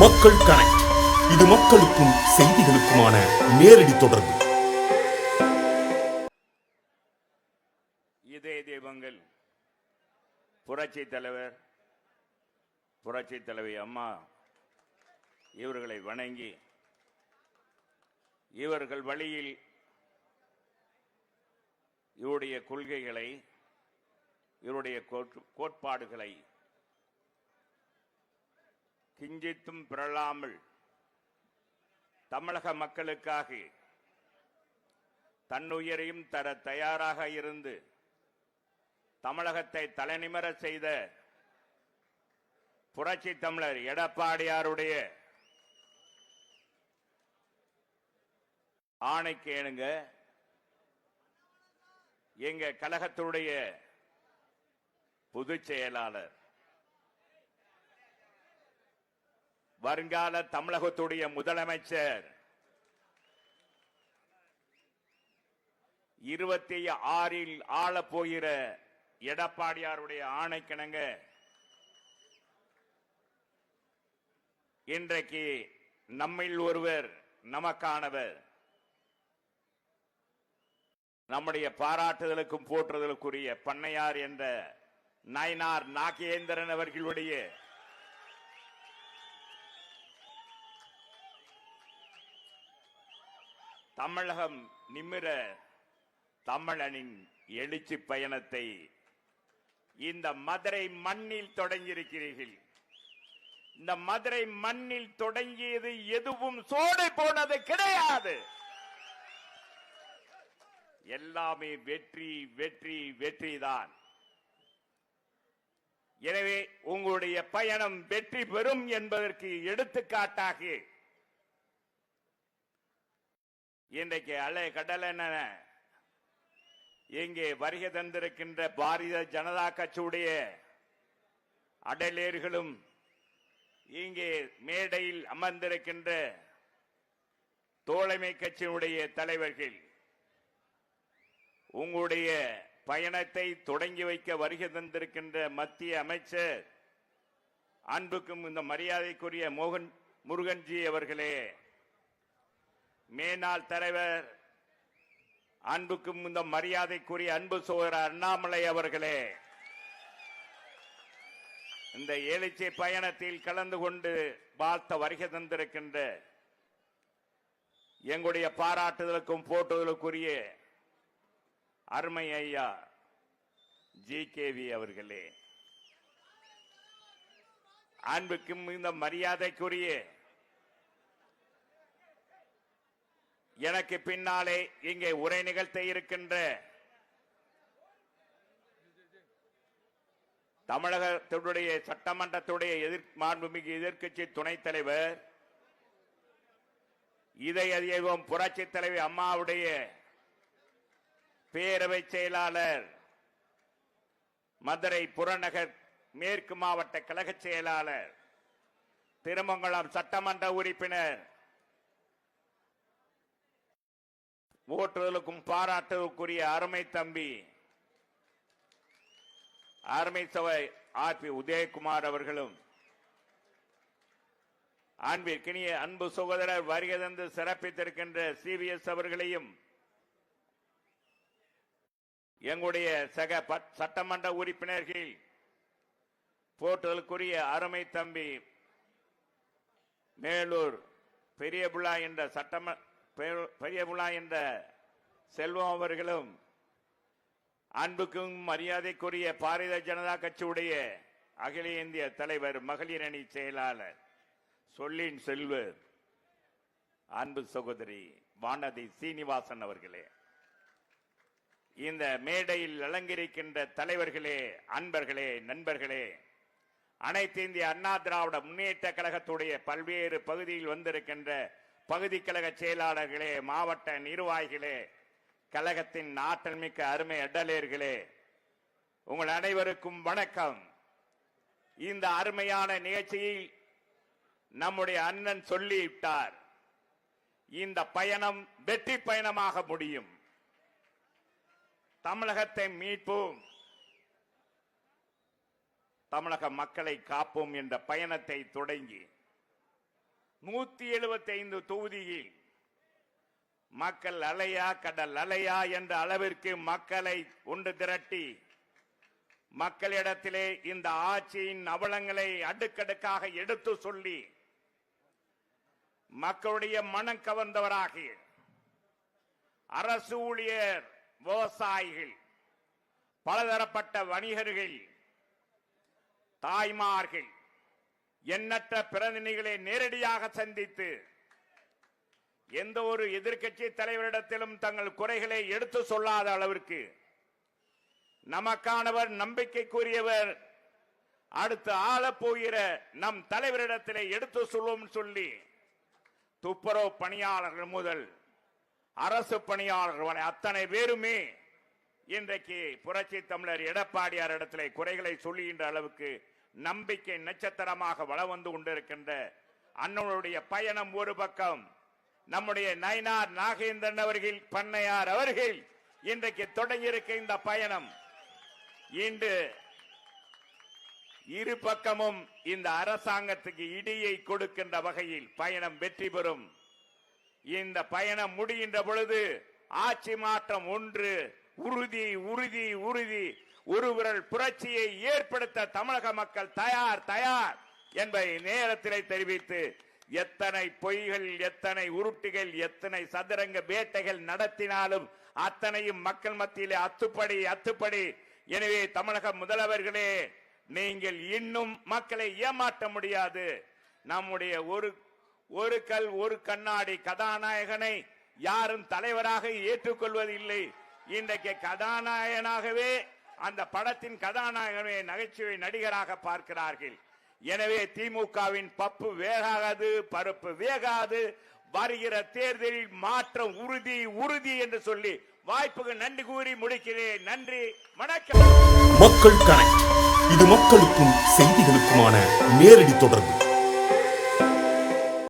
மக்கள் கனெக்ட். இது மக்களுக்கும் செய்திகளுக்குமான நேரடி தொடர்பு. இதே தெய்வங்கள் புரட்சி தலைவர் புரட்சி தலைவி அம்மா இவர்களை வணங்கி இவர்கள் வழியில் இவருடைய கொள்கைகளை இவருடைய கோட்- கோட்பாடுகளை கிஞ்சித்தும் பிறழாமல் தமிழக மக்களுக்காக தன்னுயிரையும் தர தயாராக இருந்து தமிழகத்தை தலைநிமர செய்த புரட்சி தமிழர் எடப்பாடியாருடைய ஆணைக்கு ஏனுங்க எங்க கழகத்துடைய பொதுச் செயலாளர் வருங்கால தமிழகத்துடைய முதலமைச்சர் இருபத்தி ஆறில் ஆள போகிற எடப்பாடியாருடைய ஆணைக்கிணங்க இன்றைக்கு நம்மில் ஒருவர் நமக்கானவர். நம்முடைய பாராட்டுதலுக்கும் போற்றுதலுக்குரிய பண்ணையார் என்ற நயனார் நாகேந்திரன் அவர்களுடைய தமிழகம் நிமிர தமிழனின் எழுச்சி பயணத்தை இந்த மதுரை மண்ணில் தொடங்கியிருக்கிறீர்கள். இந்த மதுரை மண்ணில் தொடங்கியது எதுவும் சோடை போனது கிடையாது. எல்லாமே வெற்றி வெற்றி வெற்றிதான் எனவே உங்களுடைய பயணம் வெற்றி பெறும் என்பதற்கு எடுத்துக்காட்டாக இன்றைக்கு அலை கடலென இங்கே வருகை தந்திருக்கின்ற பாரதிய ஜனதா கட்சியுடைய அடலேர்களும் இங்கே மேடையில் அமர்ந்திருக்கின்ற தோழமை கட்சியினுடைய தலைவர்கள் உங்களுடைய பயணத்தை தொடங்கி வைக்க வருகை தந்திருக்கின்ற மத்திய அமைச்சர் அன்புக்கும் இந்த மரியாதைக்குரிய மோகன் முருகன்ஜி அவர்களே மேனாள் தலைவர் அன்புக்கும் இந்த மரியாதைக்குரிய அன்பு சோதர அண்ணாமலை அவர்களே இந்த எழுச்சி பயணத்தில் கலந்து கொண்டு வாழ்த்த வருகை தந்திருக்கின்ற எங்களுடைய பாராட்டுதலுக்கும் போட்டுதலுக்குரிய அருமை ஐயா ஜி கேவி அவர்களே அன்புக்கும் இந்த மரியாதைக்குரிய எனக்கு பின்னாலே இங்கே உரை நிகழ்த்த இருக்கின்ற தமிழகத்துடைய சட்டமன்றத்துடைய எதிர் மாண்புமிகு எதிர்க்கட்சி துணைத் தலைவர் இதை அதிகம் புரட்சி தலைவி அம்மாவுடைய பேரவை செயலாளர் மதுரை புறநகர் மேற்கு மாவட்ட கழக செயலாளர் திருமங்கலம் சட்டமன்ற உறுப்பினர் ஓட்டுதலுக்கும் பாராட்டுக்குரிய அருமை தம்பி அருமை சபை ஆர் பி உதயகுமார் அவர்களும் அன்பிற்கினிய அன்பு சகோதரர் வருகை தந்து சிறப்பித்திருக்கின்ற சிவிஎஸ் அவர்களையும் எங்களுடைய சக பட்- சட்டமன்ற உறுப்பினர்கள் போற்றுதலுக்குரிய அருமை தம்பி மேலூர் பெரியபுலா என்ற சட்டம பெரியபுலா என்ற செல்வம் அவர்களும் அன்புக்கும் மரியாதைக்குரிய பாரதிய ஜனதா கட்சியுடைய அகில இந்திய தலைவர் மகளிர் அணி செயலாளர் சொல்லின் செல்வர் அன்பு சகோதரி வானதி சீனிவாசன் அவர்களே. இந்த மேடையில் அலங்கரிக்கின்ற தலைவர்களே அன்பர்களே நண்பர்களே அனைத்து இந்திய அண்ணா திராவிட முன்னேற்ற கழகத்துடைய பல்வேறு பகுதியில் வந்திருக்கின்ற பகுதி கழக செயலாளர்களே மாவட்ட நிர்வாகிகளே கழகத்தின் ஆற்றல் மிக்க அருமை அடலேர்களே உங்கள் அனைவருக்கும் வணக்கம். இந்த அருமையான நிகழ்ச்சியில் நம்முடைய அண்ணன் சொல்லிவிட்டார் இந்த பயணம் வெற்றி பயணமாக முடியும். தமிழகத்தை மீட்போம் தமிழக மக்களை காப்போம் என்ற பயணத்தை தொடங்கி நூத்தி எழுபத்தைந்து தொகுதியில் மக்கள் அலையா கடல் அலையா என்ற அளவிற்கு மக்களை ஒன்று திரட்டி மக்களிடத்திலே இந்த ஆட்சியின் அவலங்களை அடுக்கடுக்காக எடுத்து சொல்லி மக்களுடைய மனம் கவர்ந்தவராக அரசு ஊழியர் விவசாயிகள் பலதரப்பட்ட வணிகர்கள் தாய்மார்கள் எண்ணற்ற பிரதிநிதிகளை நேரடியாக சந்தித்து எந்த ஒரு எதிர்க்கட்சி தலைவரிடத்திலும் தங்கள் குறைகளை எடுத்து சொல்லாத அளவிற்கு நமக்கானவர் நம்பிக்கைக்குரியவர் அடுத்து ஆளப்போகிற நம் தலைவரிடத்திலே எடுத்து சொல்வோம் சொல்லி துப்புரவு பணியாளர்கள் முதல் அரசு பணியாளர்கள் வரை அத்தனை பேருமே இன்றைக்கு புரட்சி தமிழர் எடப்பாடியார் இடத்திலே குறைகளை சொல்லுகின்ற அளவுக்கு நம்பிக்கை நட்சத்திரமாக வளம் வந்து கொண்டிருக்கின்ற அண்ணனுடைய பயணம் ஒரு பக்கம். நம்முடைய நயனார் நாகேந்திரன் அவர்கள் பண்ணையார் அவர்கள் இன்றைக்கு தொடங்கியிருக்க இந்த பயணம். இன்று இரு பக்கமும் இந்த அரசாங்கத்துக்கு இடியை கொடுக்கின்ற வகையில் பயணம் வெற்றி பெறும். இந்த பயணம் முடிகின்ற பொழுது ஆட்சி மாற்றம் ஒன்று உறுதி உறுதி உறுதி. ஒரு விரல் புரட்சியை ஏற்படுத்த தமிழக மக்கள் தயார் தயார் என்பதை நேரத்திலே தெரிவித்து எத்தனை பொய்கள் எத்தனை உருட்டுகள் எத்தனை சதுரங்க வேட்டைகள் நடத்தினாலும் அத்தனையும் மக்கள் மத்தியிலே அத்துப்படி அத்துப்படி. எனவே தமிழக முதல்வர்களே நீங்கள் இன்னும் மக்களை ஏமாற்ற முடியாது. நம்முடைய ஒரு ஒரு கல் ஒரு கண்ணாடி கதாநாயகனை யாரும் தலைவராக ஏற்றுக்கொள்வதில்லை. இன்றைக்கு கதாநாயகனாகவே அந்த படத்தின் கதாநாயகனை நகைச்சுவை நடிகராக பார்க்கிறார்கள். எனவே திமுகவின் பப்பு வேகாது பருப்பு வேகாது வருகிற தேர்தலில் மாற்றம் உறுதி உறுதி என்று சொல்லி வாய்ப்புக்கு நன்றி கூறி முடிக்கிறேன். நன்றி வணக்கம். மக்கள் கனெக்ட் இது மக்களுக்கும் செய்திகளுக்குமான நேரடி தொடர்பு.